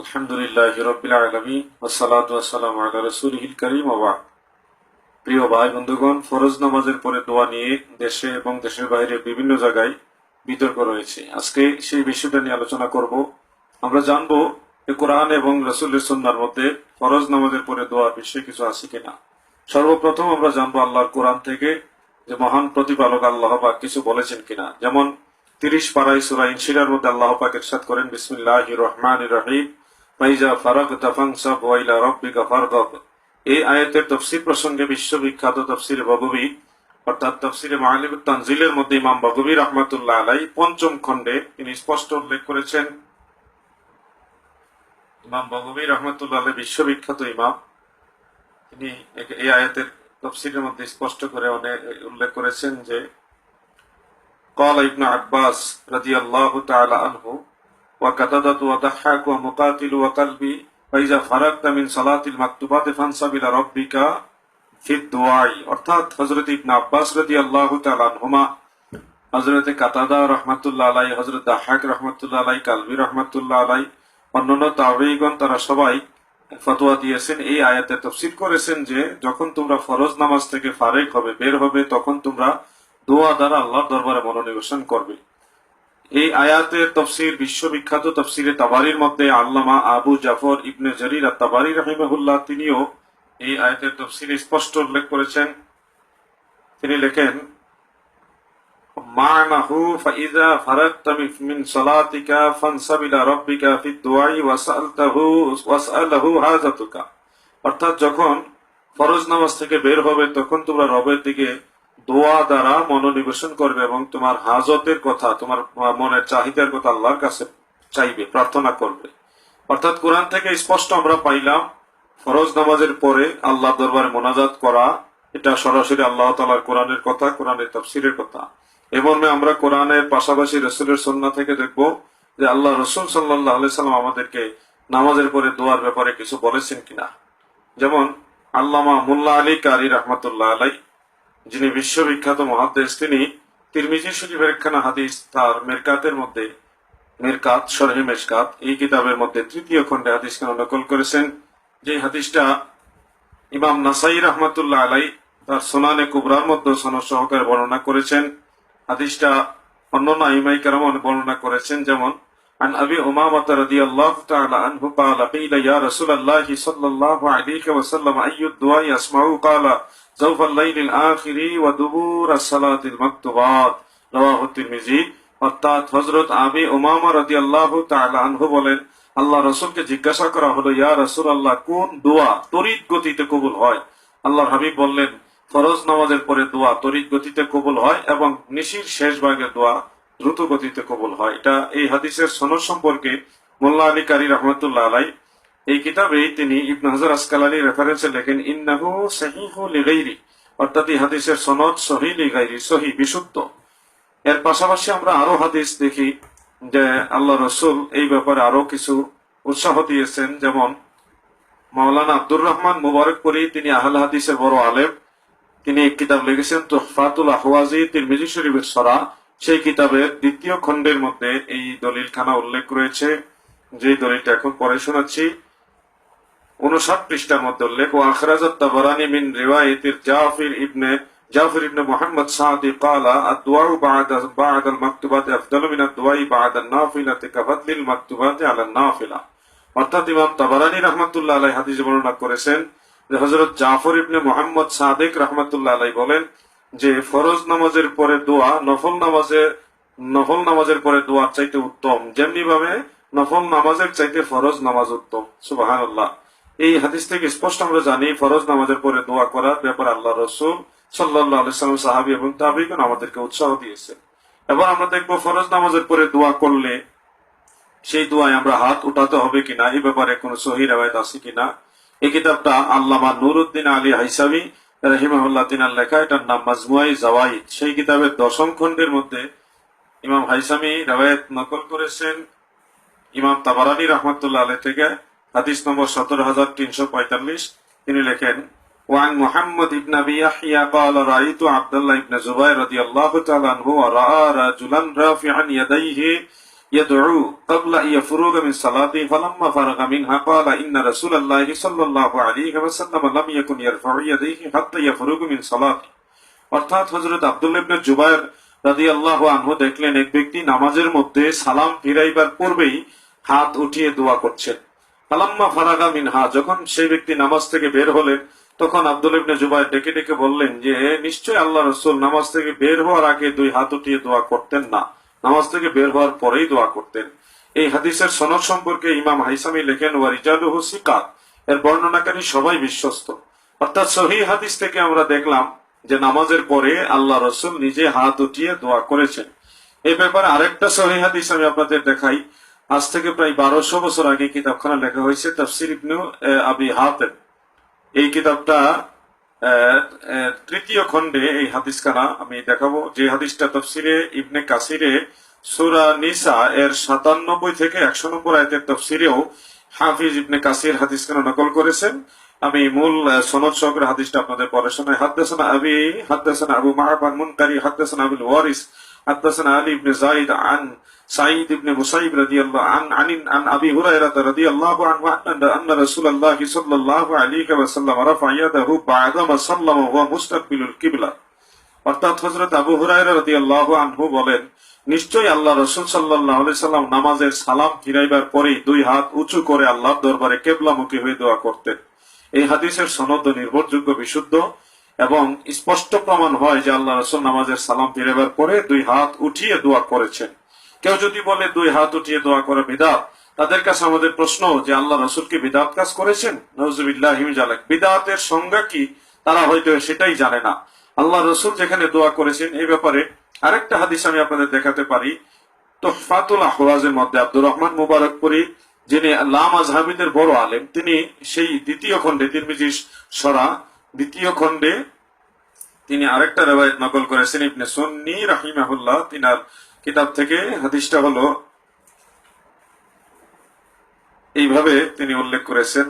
আলহামদুলিল্লাহ রবিল আলমী ওয়াসালাম আল্লাহ রসুলহিল করিম, ওয়া প্রিয় ভাই বন্ধুগণ, ফরজ নামাজের পরে দোয়া নিয়ে দেশে এবং দেশের বাইরে বিভিন্ন জায়গায় বিতর্ক রয়েছে। আজকে সেই বিষয়টা নিয়ে আলোচনা করব। আমরা জানব যে কোরআন এবং রসুলের সন্ন্যার মধ্যে ফরজ নামাজের পরে দোয়ার বিষয়ে কিছু আছে কিনা। সর্বপ্রথম আমরা জানব আল্লাহর কোরআন থেকে যে মহান প্রতিপালক আল্লাহ পাক কিছু বলেছেন কিনা। যেমন তিরিশ পাড়াই সুরা ইনশিরার মধ্যে আল্লাহ পাক ইরশাদ করেন বিসমিল্লাহ রহমান রহিম ফাইজা ফারাক দাফাংসা ওয়াইলা রব্বিকা ফারগব এই আয়াতের তফসির প্রসঙ্গে বিশ্ববিখ্যাত তফসির বগবী অর্থাৎ তফসিরে মালিব তানজিলের মধ্যে ইমাম বগবী রহমতুল্লাহ আলাই পঞ্চম খণ্ডে তিনি স্পষ্ট উল্লেখ করেছেন ইমাম বগবী রহমতুল্লাহ আলাই বিশ্ববিখ্যাত ইমাম তিনি এ- এই আয়াতের তফসিরের মধ্যে স্পষ্ট করে অনেক উল্লেখ করেছেন যে قال ابن عباس رضي الله تعالى عنه وكتدت وضحك ومقاتل وقلبي فإذا فرغت من صلاة المكتوبات فانصب إلى ربك في الدعاء অর্থাৎ হযরত ইবনে আব্বাস রাদিয়াল্লাহু তাআলা আনহুমা হযরত কাতাদা রাহমাতুল্লাহ আলাইহি হযরত দাহাক রাহমাতুল্লাহ আলাইহি কালবি রাহমাতুল্লাহ আলাইহি অন্যান্য তাবেঈগণ তারা সবাই ফতোয়া দিয়েছেন এই আয়াতে তফসির করেছেন যে যখন তোমরা ফরজ নামাজ থেকে ফারেক হবে বের হবে তখন তোমরা দোয়া দ্বারা আল্লাহর দরবারে মনোনিবেশন করবে এই আয়াতের তফসির বিশ্ববিখ্যাত তফসিরে তাবারির মধ্যে আল্লামা আবু জাফর ইবনে জরির আর তাবারি রহিমাহুল্লাহ তিনিও এই আয়াতের তফসির স্পষ্ট উল্লেখ করেছেন। তিনি লেখেন, মানাহু ফাইজা ফারাকতা মিন সালাতিকা ফানসাব ইলা ফি দুআই ওয়াসআলতাহু ওয়াসআলহু হাজাতুকা অর্থাৎ যখন ফরজ নামাজ থেকে বের হবে, তখন তোমরা রবের দিকে দোয়া দ্বারা মনোনিবেশন করবে এবং তোমার হাজতের কথা, তোমার মনের চাহিদার কথা আল্লাহর কাছে চাইবে, প্রার্থনা করবে। অর্থাৎ কোরআন থেকে স্পষ্ট আমরা পাইলাম, ফরজ নামাজের পরে আল্লাহ দরবারে মোনাজাত করা, এটা সরাসরি আল্লাহ তালার কোরআনের কথা, কোরআনের তফসিরের কথা। এ মর্মে আমরা কোরআনের পাশাপাশি রসুলের সন্না থেকে দেখব যে আল্লাহ রসুল সাল্লাহ সাল্লাম আমাদেরকে নামাজের পরে দোয়ার ব্যাপারে কিছু বলেছেন কিনা। যেমন আল্লামা মুল্লা আলী কারি রহমতুল্লাহ আলাই যিনি বিশ্ববিখ্যাত মহাদেশ তিনি তিরমিজি শরীফের একখানা হাদিস তার মেরকাতের মধ্যে মেরকাত শরহে মেশকাত এই কিতাবের মধ্যে তৃতীয় খণ্ডে হাদিস কেন নকল করেছেন যে হাদিসটা ইমাম নাসাই রহমতুল্লাহ আলাই তার সোনানে কুবরার মধ্যে সনদ সহকারে বর্ণনা করেছেন হাদিসটা অন্যান্য ইমাই কারামন বর্ণনা করেছেন যেমন عن أبي أمامة رضي الله تعالى عنه قال قيل يا رسول الله صلى الله عليه وسلم أي الدعاء أسمعه قال অর্থাৎ উমামা আনহু বলেন আল্লাহ রসুলকে জিজ্ঞাসা করা হলো, ইয়া রসুল আল্লাহ কোন দোয়া গতিতে কবুল হয়? আল্লাহ হাবিব বললেন, ফরজ নামাজের পরে দোয়া তরিত গতিতে কবুল হয় এবং নিশির শেষ ভাগে দোয়া দ্রুত গতিতে কবুল হয়। এটা এই হাদিসের সনদ সম্পর্কে মোল্লা আলী কারি রহমতুল্লাহ আলাই এই কিতাবেই তিনি ইবন হাজার আসকালানি রেফারেন্সে লেখেন, ইন্নাহু সাহিহু লিগাইরি অর্থাৎ এই হাদিসের সনদ সহি লিগাইরি সহি বিশুদ্ধ। এর পাশাপাশি আমরা আরও হাদিস দেখি যে আল্লাহ রসুল এই ব্যাপারে আরও কিছু উৎসাহ দিয়েছেন। যেমন, মাওলানা আব্দুর রহমান মুবারকপুরি তিনি আহল হাদিসের বড় আলেম। তিনি এক কিতাব লিখেছেন, তোহফাতুল আহওয়াজি তিরমিজি শরীফের সরা সেই কিতাবের দ্বিতীয় খণ্ডের মধ্যে এই দলিল খানা উল্লেখ রয়েছে, যে দলিলটা এখন পরে শোনাচ্ছি। উনষাট পৃষ্ঠার মধ্যে উল্লেখ ও আখরাজত মিন রিওয়ায়াতির জাফির ইবনে জাফির ইবনে মোহাম্মদ সাদি কালা আদওয়া বাদ বাদ আল মাকতুবাত আফদালু মিন আদওয়াই বাদ আল নাফিলাতে কাফাতলিল মাকতুবাত আলা নাফিলা। অর্থাৎ ইমাম তাবারানি রহমতুল্লাহ আলাই হাদিস বর্ণনা করেছেন যে হজরত জাফর ইবনে মোহাম্মদ সাদেক রহমতুল্লাহ আলাই বলেন যে, ফরজ নামাজের পরে দোয়া, নফল নামাজে, নফল নামাজের পরে দোয়ার চাইতে উত্তম। যেমনি ভাবে নফল নামাজের চাইতে ফরজ নামাজ উত্তম। সুবহানাল্লাহ। এই হাদিস থেকে স্পষ্ট আমরা জানি, ফরজ নামাজের পরে দোয়া করার ব্যাপারে আল্লাহ রসুল সাল্লাহ আলাইসালাম সাহাবি এবং তাবিগণ আমাদেরকে উৎসাহ দিয়েছে এবার আমরা দেখব ফরজ নামাজের পরে দোয়া করলে সেই দোয়ায় আমরা হাত উঠাতে হবে কিনা এই ব্যাপারে কোনো সহি রেওয়ায়ত আছে কিনা? এই কিতাবটা আল্লামা নুরুদ্দিন আলী হাইসাবি রহিমাহুল্লাহ তিনার লেখা, এটার নাম মাজমুয়াই জাওয়াইদ সেই কিতাবের দশম খণ্ডের মধ্যে ইমাম হাইসামি রেওয়ায়ত নকল করেছেন। ইমাম তাবারানি রহমতুল্লাহ আলী থেকে হাদিস নম্বর সতেরো হাজার তিনশো পঁয়তাল্লিশ তিনি লেখেন وعن محمد بن ابي يحيى قال رايت عبد الله بن زبير رضي الله تعالى عنه وراى رجلا رافعا يديه يدعو قبل أن يفرغ من صلاته فلما فرغ منها قال إن رسول الله صلى الله عليه وسلم لم يكن يرفع يديه حتى يفرغ من صلاته অর্থাৎ হজরত আব্দুল্লাহ ইবনে জুবায়ের রাদিয়াল্লাহু আনহু দেখলেন এক ব্যক্তি নামাজের মধ্যে সালাম ফিরাইবার পূর্বেই হাত উঠিয়ে দোয়া করছেন ফালাম্মা ফারাগা মিনহা, যখন সেই ব্যক্তি নামাজ থেকে বের হলেন, তখন আব্দুল ইবনে জুবাইর ডেকে ডেকে বললেন, যে নিশ্চয় আল্লাহ রসুল নামাজ থেকে বের হওয়ার আগে দুই হাত উঠিয়ে দোয়া করতেন না। নামাজ থেকে বের হওয়ার পরেই দোয়া করতেন। এই হাদিসের সনদ সম্পর্কে ইমাম হাইসামি লেখেন ওয়ারিজালুহু সিকাত এর বর্ণনাকারী সবাই বিশ্বস্ত। অর্থাৎ সহি হাদিস থেকে আমরা দেখলাম যে নামাজের পরে আল্লাহ রসুল নিজে হাত উঠিয়ে দোয়া করেছেন। এই ব্যাপারে আরেকটা সহি হাদিস আমি আপনাদের দেখাই। আজ থেকে প্রায় বারোশো বছর আগে কিতাবখানা লেখা হয়েছে তফসির ইবনু আবি হাতেম। এই কিতাবটা তৃতীয় খণ্ডে এই হাদিসখানা আমি দেখাবো। যে হাদিসটা তফসিরে ইবনে কাসিরে সুরা নিসা এর সাতানব্বই থেকে একশো নম্বর আয়তের তফসিরেও হাফিজ ইবনে কাসির হাদিসখানা নকল করেছেন। আমি মূল সনদ সহকারে হাদিসটা আপনাদের পরে শোনাই আবি, হাদ্দাসানা আবু মাহবান মুনকারি, হাদ্দাসানা আবুল ওয়ারিস حدثنا علي بن زايد عن سعيد بن مسيب رضي الله عن عن عن ابي هريره رضي الله عنه ان ان رسول الله صلى الله عليه وسلم رفع يده بعدما سلم وهو مستقبل القبلة অর্থাৎ হজরত আবু হুরায়রা রাদিয়াল্লাহু আনহু বলেন নিশ্চয়ই আল্লাহ রসুল সাল্লাল্লাহু আলাইহি সাল্লাম নামাজের সালাম ফিরাইবার পরেই দুই হাত উঁচু করে আল্লাহর দরবারে কেবলামুখী হয়ে দোয়া করতেন এই হাদিসের সনদ নির্ভরযোগ্য বিশুদ্ধ এবং স্পষ্ট প্রমাণ হয় যে আল্লাহ রসুল নামাজের সালাম ফিরেবার পরে দুই হাত উঠিয়ে দোয়া করেছেন। কেউ যদি বলে দুই হাত উঠিয়ে দোয়া করে বিদাত, তাদের কাছে আমাদের প্রশ্ন যে আল্লাহ রসুল কি বিদাত কাজ করেছেন? নজরুল্লাহ বিদাতের সংজ্ঞা কি? তারা হয়তো সেটাই জানে না। আল্লাহ রসুল যেখানে দোয়া করেছেন এই ব্যাপারে আরেকটা হাদিস আমি আপনাদের দেখাতে পারি। তোফাতুল আহওয়াজের মধ্যে আব্দুর রহমান মুবারকপুরি, যিনি লাম আজহাবিদের বড় আলেম, তিনি সেই দ্বিতীয় খণ্ডে তিরমিজি সরা দ্বিতীয় খণ্ডে তিনি আরেকটা রেওয়ায়ত নকল করেছেন ইবনে সুন্নি রাহিমাহুল্লাহ তিনার কিতাব থেকে হাদিসটা হলো এইভাবে তিনি উল্লেখ করেছেন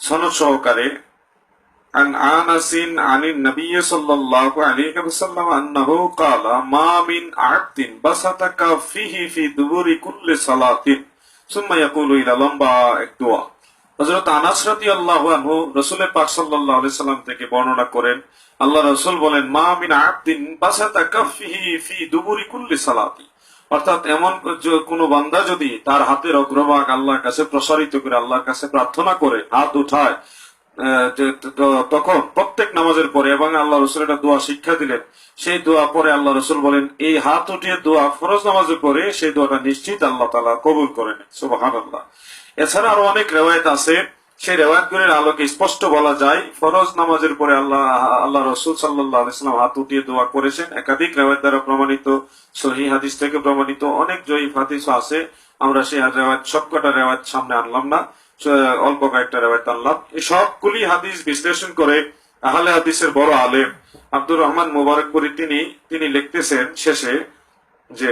সনদ সহকারে عن انس عن النبي صلى الله عليه وسلم انه قال ما من عبد بسط كفيه في دبر كل صلاه ثم يقول الى লম্বা এক দোয়া হযরত আনাস রাদিয়াল্লাহু আনহু রাসূলের পাক আলাইহি সাল্লাম থেকে বর্ণনা করেন, আল্লাহ রাসূল বলেন, মা মিন বাসাতা ফি দুবুরি কুল্লি সালাতি। অর্থাৎ এমন বান্দা যদি তার হাতের অগ্রভাগ আল্লাহর কাছে প্রসারিত করে আল্লাহর কাছে প্রার্থনা করে, হাত উঠায় তখন প্রত্যেক নামাজের পরে এবং আল্লাহ রসুল একটা দোয়া শিক্ষা দিলেন, সেই দোয়া পরে আল্লাহ রসুল বলেন, এই হাত উঠিয়ে দোয়া ফরজ নামাজের পরে সেই দোয়াটা নিশ্চিত আল্লাহ তালা কবুল করেন সুবাহান আল্লাহ এছাড়া আরও অনেক রেওয়ায়ত আছে। সেই রেওয়ায়তগুলির আলোকে স্পষ্ট বলা যায়, ফরজ নামাজের পরে আল্লাহ আল্লাহ রসুল সাল্লাহ ইসলাম হাত উঠিয়ে দোয়া করেছেন। একাধিক রেওয়ায়ত দ্বারা প্রমাণিত সহি হাদিস থেকে প্রমাণিত অনেক জয়ী হাদিস আছে। আমরা সেই রেওয়ায়ত, সবকটা রেওয়ায়ত সামনে আনলাম না। অল্প কয়েকটা রেওয়ায়ত আনলাম। এই সবগুলি হাদিস বিশ্লেষণ করে আহলে হাদিসের বড় আলেম আব্দুর রহমান মুবারকপুরি তিনি তিনি লিখতেছেন শেষে যে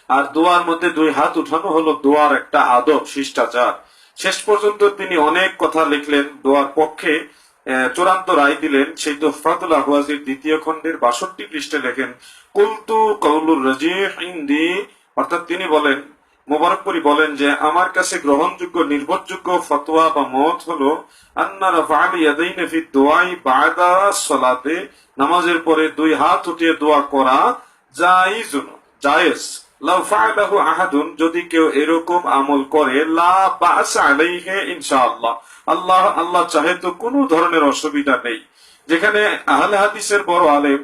আর দোয়ার মধ্যে দুই হাত উঠানো হলো দোয়ার একটা আদব, শিষ্টাচার। শেষ পর্যন্ত তিনি অনেক কথা লিখলেন, দোয়ার পক্ষে চূড়ান্ত রায় দিলেন। সেই তোফাতুল আহওয়াজির দ্বিতীয় খণ্ডের বাষট্টি পৃষ্ঠে লেখেন, কুলতু কৌলুর রাজিহ ইন্দি। অর্থাৎ তিনি বলেন, মোবারকপুরি বলেন যে, আমার কাছে গ্রহণযোগ্য, নির্ভরযোগ্য ফতোয়া বা মত হলো, আন্না রাফআল ইয়াদাইনে ফি দোয়াই বাদা সলাতে। নামাজের পরে দুই হাত উঠিয়ে দোয়া করা জাইজুন, জায়েজ। আহাদুন, যদি কেউ এরকম আমল করে ইনশাআল্লাহ। আল্লাহ আল্লাহ চাহে তো কোনো ধরনের অসুবিধা নেই। যেখানে আহলে হাদিসের বড় আলেম